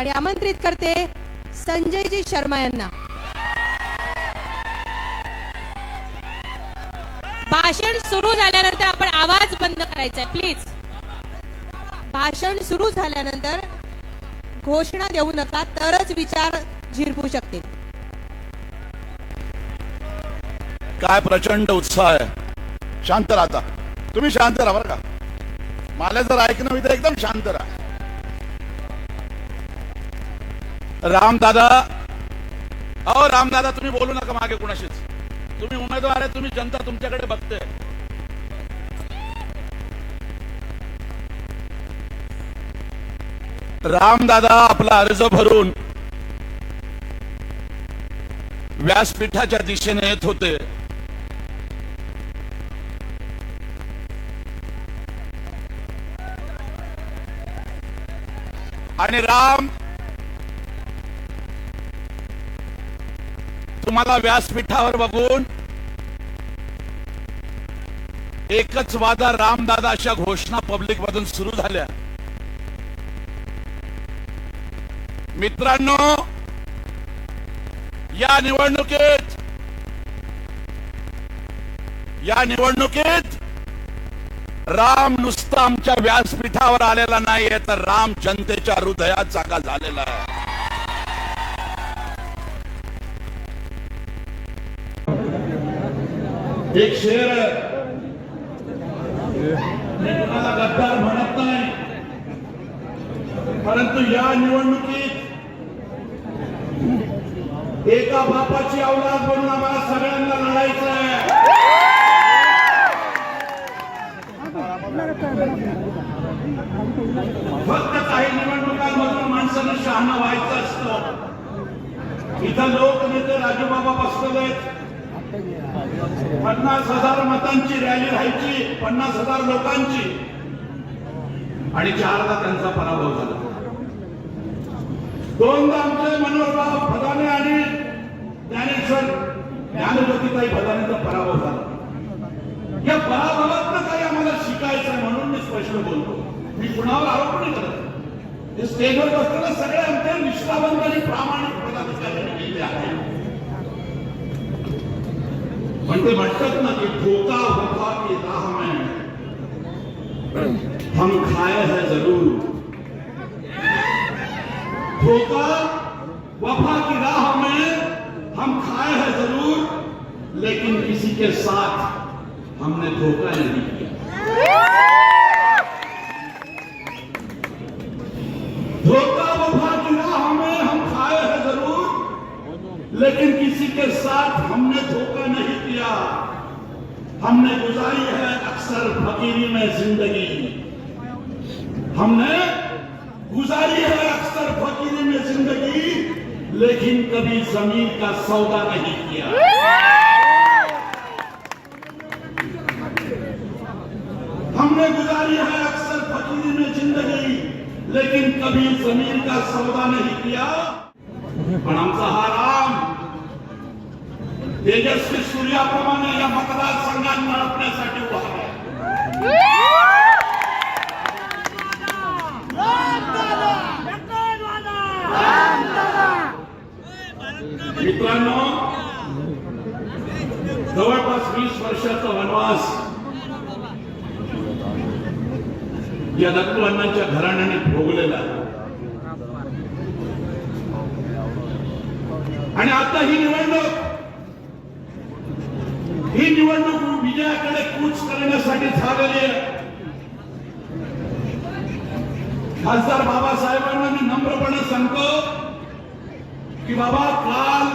आणि आमंत्रित करते संजयजी शर्मा यांना. भाषण सुरू झाल्यानंतर आपण आवाज बंद करायचा प्लीज भाषण सुरू झाल्यानंतर घोषणा देऊ नका तरच विचार झिरपू शकतील. काय प्रचंड उत्साह आहे. शांत राहता. तुम्ही शांत राहा बरं का. मला जर ऐकणं मी तर एकदम शांत राहा. रामदादा अहो रामदादा तुम्ही बोलू नका मागे कुणाशीच. तुम्ही उमेदवार आहे तुम्ही जनता तुमच्याकडे बघते रामदादा आपला अर्ज भरून व्यासपीठाच्या दिशेने येत होते. आणि राम आम्हाला व्यासपीठावर बघून एकच वादा रामदादा अशा घोषणा पब्लिक मधून सुरू झाल्या. मित्रांनो या निवडणुकीत या निवडणुकीत राम नुसता आमच्या व्यासपीठावर आलेला नाहीये तर राम जनतेच्या हृदयात जागा झालेला आहे. एक शेर मला मी गद्दार म्हणत नाही. परंतु या निवडणुकीत एका बापाची औलाद बनून आम्हाला सगळ्यांना लढायचं आहे. फक्त काही निवडणुकांमधून माणसानं शहाणं व्हायचं असतं. इथं लोकनेते राजूबाबा बसलेले पन्नास हजार मतांची रॅली राहायची पन्नास हजार लोकांची. आणि चारदा त्यांचा पराभव झाला. दोनदा आमचे मनोहरराव फदाने आणि ज्ञानेश्वर ज्ञानज्योतीताई फदानेचा पराभव झाला. या पराभवात काही आम्हाला शिकायचं आहे म्हणून मी स्पष्ट बोलतो. मी कुणावर आरोप नाही करत. स्टेजवर बसताना सगळे आमच्या निष्ठावंत आणि प्रामाणिक पदाधिकाऱ्यांनी केले आहेत. ते म्हणतात ना की धोका वफा की राह में हम खाए हैं ज़रूर। धोखा वफा की राह में हम खाए हैं ज़रूर, लेकिन किसी के साथ हमने धोखा नहीं किया। धोखा वफा की राह में हम खाए हैं ज़रूर लेकिन किसी के साथ हमने धोखा नहीं किया। हमने गुजारी है अक्सर फकीरी में ज़िंदगी। हमने गुजारी है अक्सर फकीरी में ज़िंदगी, लेकिन कभी ज़मीन का सौदा नहीं किया। हमने गुजारी है अक्सर फकीरी में ज़िंदगी, लेकिन कभी ज़मीन का सौदा नहीं किया। पण आमचा हा राम तेजस्वी सूर्याप्रमाणे या मतदारसंघात नळपण्यासाठी उभा मित्रांनो जवळपास वीस वर्षाचा वनवास या दत्तू घराण्याने भोगलेला आहे आणि आता ही निवडणूक. ही निवडणूक विजयाकडे कूच करण्यासाठी झालेली आहे. खासदार बाबासाहेबांना मी नम्रपणे सांगतो की बाबा काल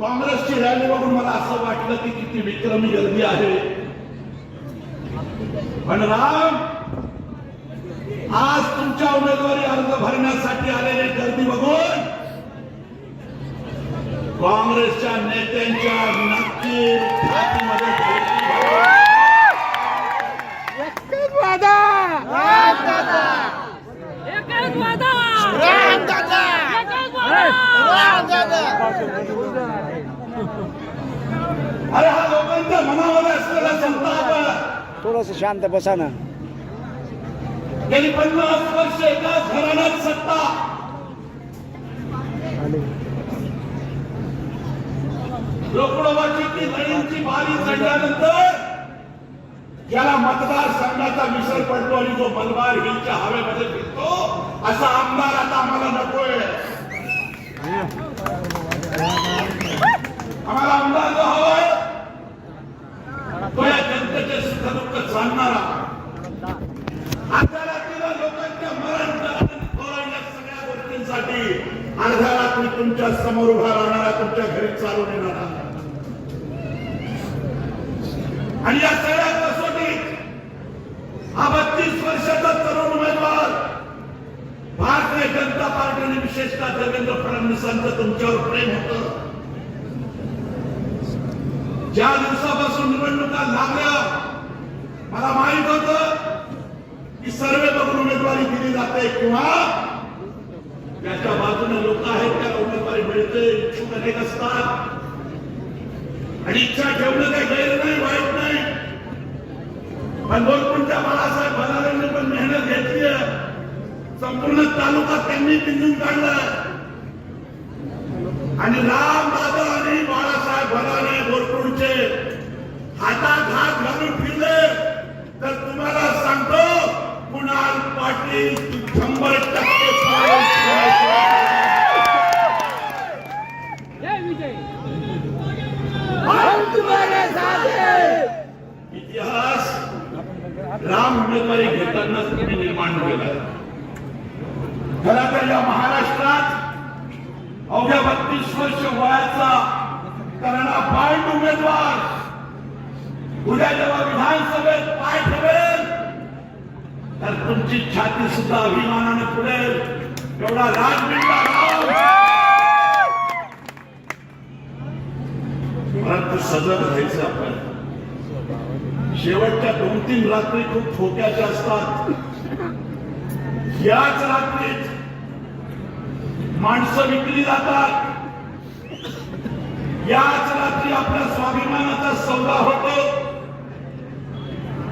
काँग्रेसची रॅली बघून मला असं वाटलं की किती विक्रमी गर्दी आहे. पण राम आज तुमच्या उमेदवारी अर्ज भरण्यासाठी आलेली गर्दी बघून काँग्रेसच्या नेत्यांच्या नक्की छातीमध्ये धडकी. भरली. एकच वादा एकच वादा अरे हा लोकांच्या मनामध्ये असलेला संताप. आहे. थोडस शांत बसा ना. गेली पन्नास वर्ष एकाच घराण्यात सत्ता. लोकडोबाची ती बारी चढल्यानंतर ज्याला मतदारसंघाचा मिसळ पडतो आणि जो मलबार हिलच्या हवेमध्ये फिरतो असा आमदार आता आम्हाला नकोय. आम्हाला आमदार जो हवाय तो या जनतेचे सुखदुःख जाणणारा अर्धा रात्री तुमच्यासमोर उभा राहणारा तुमच्या घरी चालून येणारा आणि या सगळ्या कसोटीत हा बत्तीस वर्षाचा तरुण उमेदवार भारतीय जनता पार्टीने विशेषतः देवेंद्र फडणवीसांचं तुमच्यावर प्रेम होतं. ज्या दिवसापासून निवडणुका लागल्या मला माहीत होत की सर्वे बघून उमेदवारी दिली जाते किंवा त्याच्या बाजूने लोक आहेत त्या उमेदवारी मिळते इच्छुक अनेक असतात आणि इच्छा ठेवणं काही गैर नाही वाईट नाही. पण बोलपूरच्या बाळासाहेब भरारेंनी पण मेहनत घेतली संपूर्ण तालुका त्यांनी पिंजून काढला आणि राम दादा आणि बाळासाहेब भरारे बोलपूरचे हातात हात घालून फिरले. तर तुम्हाला सांगतो कुणाल पाटील शंभर टक्के जय विजय इतिहास राम उमेदवारी घेताना मांडून गेला. खरा तर या महाराष्ट्रात अवघ्या बत्तीस वर्ष वयाचा करणा बाळ उमेदवार उद्या जेव्हा विधानसभेत पाय ठेवेल तर तुमची छाती सुद्धा अभिमानाने फुलेल एवढा राज मिळला परंतु सजग राहायचं आपण. शेवटच्या दोन तीन रात्री खूप थोक्याच्या असतात. याच रात्रीत माणसं विकली जातात. याच रात्री आपल्या स्वाभिमानाचा सौदा होतो.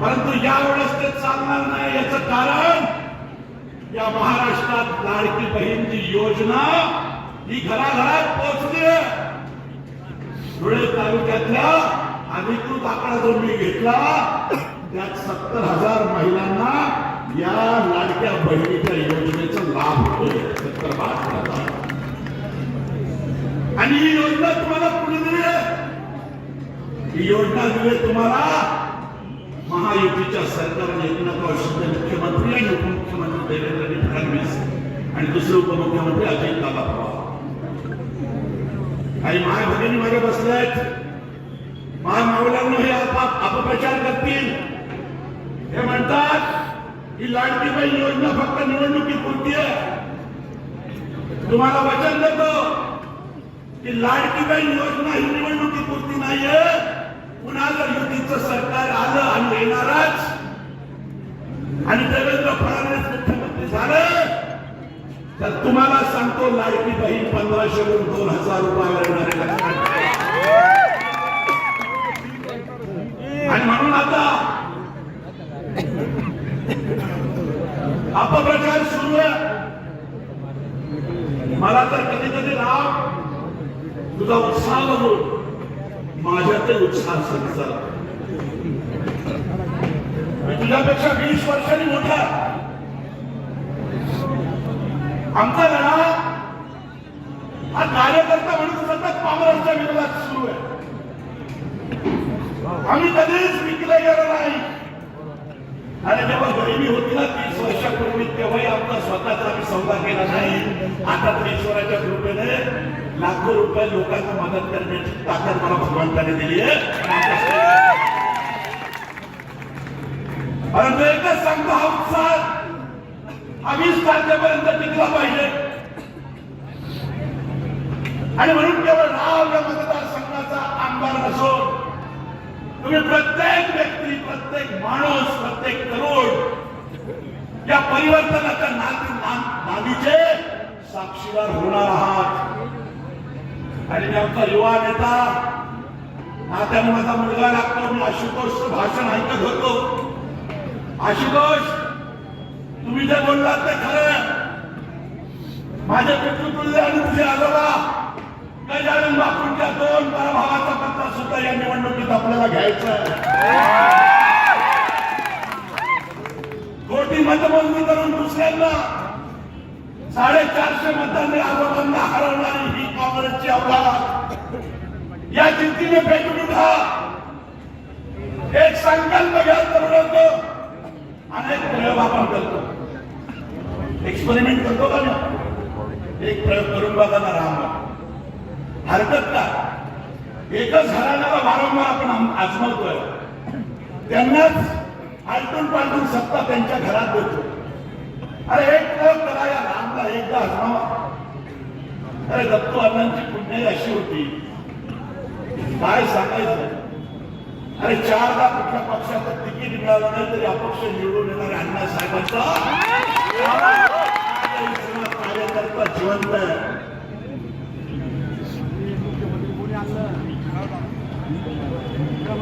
परंतु यावेळेस ते चालणार नाही याचं कारण या महाराष्ट्रात लाडकी बहीणची योजना ही घराघरात पोहोचली धुळे तालुक्यातल्या अधिकृत आकडा जो मी घेतला त्यात सत्तर हजार महिलांना या लाडक्या बहिणीच्या योजनेचा लाभ होतोय. सत्तर बहात्तर आणि ही योजना तुम्हाला कुणी दिली ही योजना दिली तुम्हाला महायुतीच्या सरकारने एकनाथ शिंदे मुख्यमंत्री आणि उपमुख्यमंत्री देवेंद्र फडणवीस आणि दुसरे उपमुख्यमंत्री अजित दादा पवार. काही माय भगिनी मागे बसले आहेत. माय मावल्यांना हे आप- अपप्रचार करतील. हे म्हणतात ही लाडकी योजना फक्त निवडणुकीपुरती आहे तुम्हाला वचन देतो की लाडकी बहीण योजना ही निवडणुकीपुरती नाहीये. पुन्हा जर युतीचं सरकार आलं आणि येणारच आणि देवेंद्र फडणवीस मुख्यमंत्री झालं तर तुम्हाला सांगतो लाडकी बहीण पंधराशे दोन हजार रुपयावर येणारे आणि म्हणून आता अपप्रचार सुरू आहे. मला तर कधी कधी राम तुझा उत्साह म्हणून माझ्या ते उत्साह संचार मी तुझ्यापेक्षा वीस वर्षांनी मोठा आमचा लढा हा कार्यकर्ता म्हणून सतत काँग्रेसच्या विरोधात सुरू आहे. आम्ही कधीच विकले गेलो नाही होती ना तीस वर्षापूर्वी तेव्हाही आपला स्वतःचा आम्ही सौदा केला नाही. आता तर ईश्वराच्या कृपेने लाखो रुपये लोकांना मदत करण्याची ताकद मला भगवंताने दिली आहे. परंतु एकच सांगतो हा उत्साह तारखेपर्यंत टिकला पाहिजे. आणि म्हणून केवळ राव या मतदारसंघाचा आमदार नसून तुम्ही प्रत्येक व्यक्ती प्रत्येक माणूस प्रत्येक तरुण या परिवर्तनाच्या नादी ना- नादीचे साक्षीदार होणार आहात. आणि आमचा युवा नेता नात्याने माझा मुलगा लागतो मी आशुतोषचं भाषण ऐकत होतो. आशुतोष तुम्ही जे बोललात ते खरं माझ्या माझे तुझे आणि तुझे आजोबा गजानन बापूंच्या दोन पराभवाचा पत्ता सुद्धा या निवडणुकीत आपल्याला घ्यायचा कोटी मतमोजणी करून दुसऱ्यांना साडेचारशे मतांनी आजोबांना हरवणारी ही काँग्रेसची अवलाद या चिंतीने पेटून उठा एक संकल्प घ्या तरुणांनो. अनेक प्रयोग आपण करतो. एक्सपेरिमेंट करतो का नाही? एक प्रयोग करून बघा ना राम. हरकत का? एकच घराण्याला वारंवार आपण आजमावतोय? त्यांनाच आलटून पालटून सत्ता त्यांच्या घरात देतो. अरे एक करा या रामला एकदा आजमावा. अरे दत्तू अण्णांची पुण्य अशी होती. काय सांगायचं? अरे चारदा कुठल्या पक्षाचं तिकीट मिळालं नाही तरी अपक्ष निवडून येणारे अण्णा साहेबांचा. कार्यकर्ता जिवंत आहे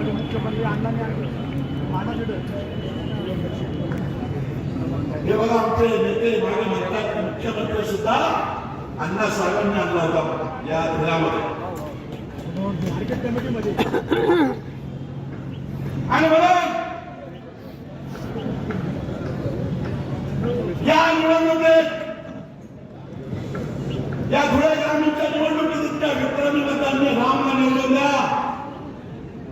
मुख्यमंत्री आणलं हे बघा आमचे नेते मागे म्हणतात मुख्यमंत्री सुद्धा अण्णा साहेबांनी आणला होता या धुळ्यामध्ये. मार्केट कमिटीमध्ये आणि म्हणून या निवडणुकीत या धुळे ग्रामीणच्या निवडणुकीत इतक्या विक्रमी मतांनी रामला निवडून द्या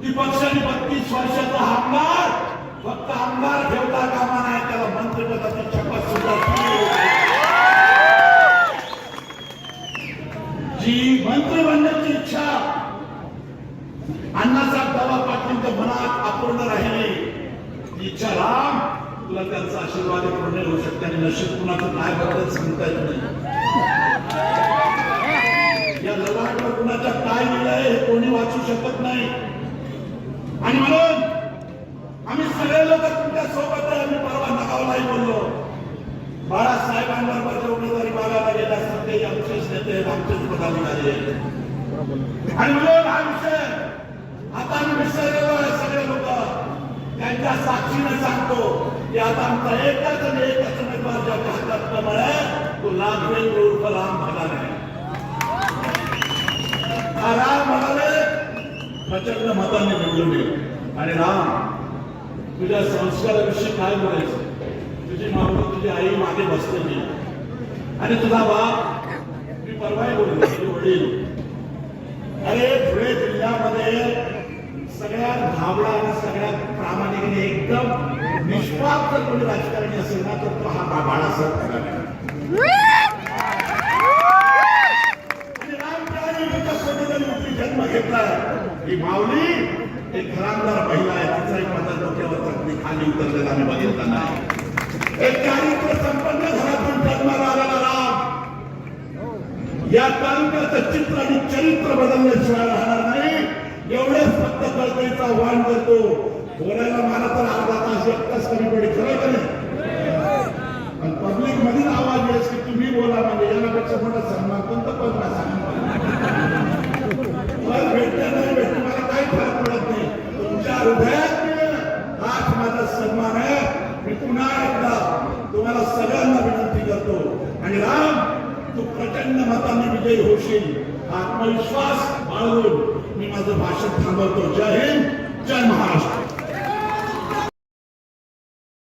ती पक्षाने बत्तीस वर्षाचा आमदार फक्त आमदार ठेवता कामा नाही त्याला मंत्रिपदाची शपथ सुद्धा दिली. जी मंत्री बनण्याची इच्छा. अण्णासाहेब दादा पाटलांच्या मनात अपूर्ण राहिली. इच्छा राम. तुला त्यांचा आशीर्वाद पूर्ण होऊ शकते आणि नशीब कुणाचं काय बदलत सांगता येत नाही. या लढाईवर कुणाच्या काय लिहिलंय हे कोणी वाचू शकत नाही. आणि म्हणून आम्ही सगळे लोक तुमच्यासोबत आम्ही परवा नगावलाही बोललो. बाळासाहेबांबरोबर जे उमेदवारी मागायला गेल्या असतात ते आमचेच नेते आमचेच पदाधिकारी आहेत. आणि म्हणून हा विषय आता विसरलेलो सगळे लोक. त्यांच्या साक्षीने सांगतो की आता आमचा एकच आणि एकच उमेदवार ज्याच्या हातात कमळ आहे तो लाभवेल उर्फ राम भगाने. हा राम म्हणाले प्रचंड मताने निवडून येईल आणि राम तुझ्या संस्काराविषयी काय बोलायचं तुझी माऊली तुझी आई मागे बसलेली. आणि तुझा बाप मी परवाही बोललो तुझे वडील. अरे धुळे जिल्ह्यामध्ये सगळ्यात धावडा आणि सगळ्यात प्रामाणिकने एकदम निष्पाप जर कोणी राजकारणी असेल ना तर तो हा बाळासाहेब ठाकरे आहे. आणि रामच्याने विकासासाठी त्यांनी जन्म घेतलाय. ही माऊली एक घरांदार महिला आहे तिचाही माझा डोक्यावर चटणी खाली उतरलेला आम्ही बघितला नाही. एक चारित्र्य संपन्न घरातून जन्माला आलेला राम या तालुक्याचं चित्र आणि चरित्र बदलल्याशिवाय राहणार नाही. एवढेच फक्त कळकळीचा वाण करतो. बोलायला मला तर अर्धा तास एकटाच कमी पडे खरं का नाही? पण पब्लिक मधील आवाज येस की तुम्ही बोला म्हणजे याच्यापेक्षा मोठा सन्मान कोणतं पद नाही पद भेटलं नाही भेटलं मला काही फरक पडत नाही तुमच्या हृदयात मिळेल हाच माझा सन्मान आहे मी पुन्हा एकदा तुम्हाला सगळ्यांना विनंती करतो आणि राम तू प्रचंड मतांनी विजयी होशील हा आत्मविश्वास बाळगून मी माझं भाषण थांबवतो जय हिंद जय महाराष्ट्र